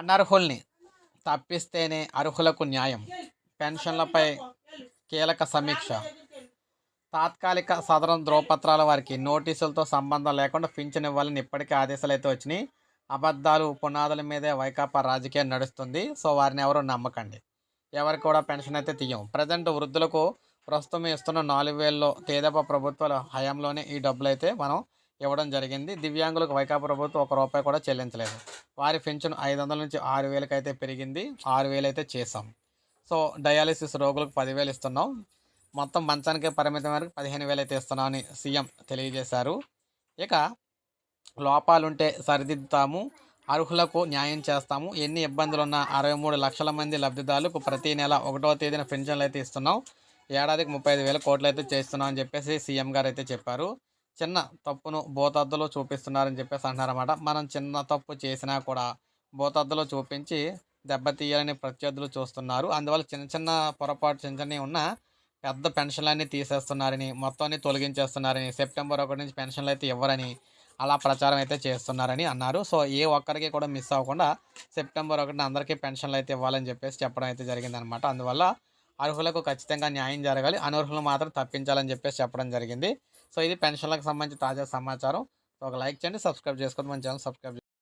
అనర్హుల్ని తప్పిస్తేనే అర్హులకు న్యాయం. పెన్షన్లపై కీలక సమీక్ష. తాత్కాలిక సదరం ధ్రువపత్రాల వారికి నోటీసులతో సంబంధం లేకుండా పింఛన్ ఇవ్వాలని ఇప్పటికే ఆదేశాలు అయితే వచ్చినాయి. అబద్ధాలు పునాదుల మీదే వైకాపా రాజకీయం నడుస్తుంది. సో వారిని ఎవరు నమ్మకండి. ఎవరికి కూడా పెన్షన్ అయితే తీయం. ప్రజెంట్ వృద్ధులకు ప్రస్తుతం ఇస్తున్న నాలుగు వేలలో తేదప ప్రభుత్వాల హయాంలోనే ఈ డబ్బులు అయితే మనం ఇవ్వడం జరిగింది. దివ్యాంగులకు వైకాపా ప్రభుత్వం ఒక రూపాయి కూడా చెల్లించలేదు. వారి పెన్షన్ ఐదు వందల నుంచి ఆరు వేలకు అయితే పెరిగింది. ఆరు వేలు అయితే చేసాం సో డయాలిసిస్ రోగులకు పదివేలు ఇస్తున్నాం. మొత్తం మంచానికే పరిమితం వరకు పదిహేను వేలు అయితే ఇస్తున్నామని సీఎం తెలియజేశారు. ఇక లోపాలుంటే సరిదిద్దుతాము. అర్హులకు న్యాయం చేస్తాము. ఎన్ని ఇబ్బందులు ఉన్నా అరవై మూడు లక్షల మంది లబ్ధిదారులకు ప్రతి నెల ఒకటో తేదీన పెన్షన్లు అయితే ఇస్తున్నాం. ఏడాదికి ముప్పై ఐదు వేల కోట్లు అయితే చేస్తున్నాం అని చెప్పేసి సీఎం గారు అయితే చెప్పారు. చిన్న తప్పును భూతద్దులో చూపిస్తున్నారని చెప్పేసి అంటున్నారన్నమాట. మనం చిన్న తప్పు చేసినా కూడా భూతద్దులో చూపించి దెబ్బతీయాలని ప్రత్యర్థులు చూస్తున్నారు. అందువల్ల చిన్న చిన్న పొరపాటు చిన్న చిన్నవి ఉన్న పెద్ద పెన్షన్లన్నీ తీసేస్తున్నారని మొత్తాన్ని తొలగించేస్తున్నారని సెప్టెంబర్ ఒకటి నుంచి పెన్షన్లు అయితే ఇవ్వరని అలా ప్రచారం అయితే చేస్తున్నారని అన్నారు. సో ఏ ఒక్కరికి కూడా మిస్ అవ్వకుండా సెప్టెంబర్ ఒకటిన అందరికీ పెన్షన్లు అయితే ఇవ్వాలని చెప్పేసి చెప్పడం అయితే జరిగిందనమాట అందువల్ల అర్హులకు ఖచ్చితంగా న్యాయం జరగాలి. అనర్హులు మాత్రం తప్పించాలని చెప్పేసి చెప్పడం జరిగింది. సో ఇది పెన్షన్లకు సంబంధించి తాజా సమాచారం. సో ఒక లైక్ చేయండి సబ్స్క్రైబ్ చేసుకోండి. మన ఛానల్ సబ్స్క్రైబ్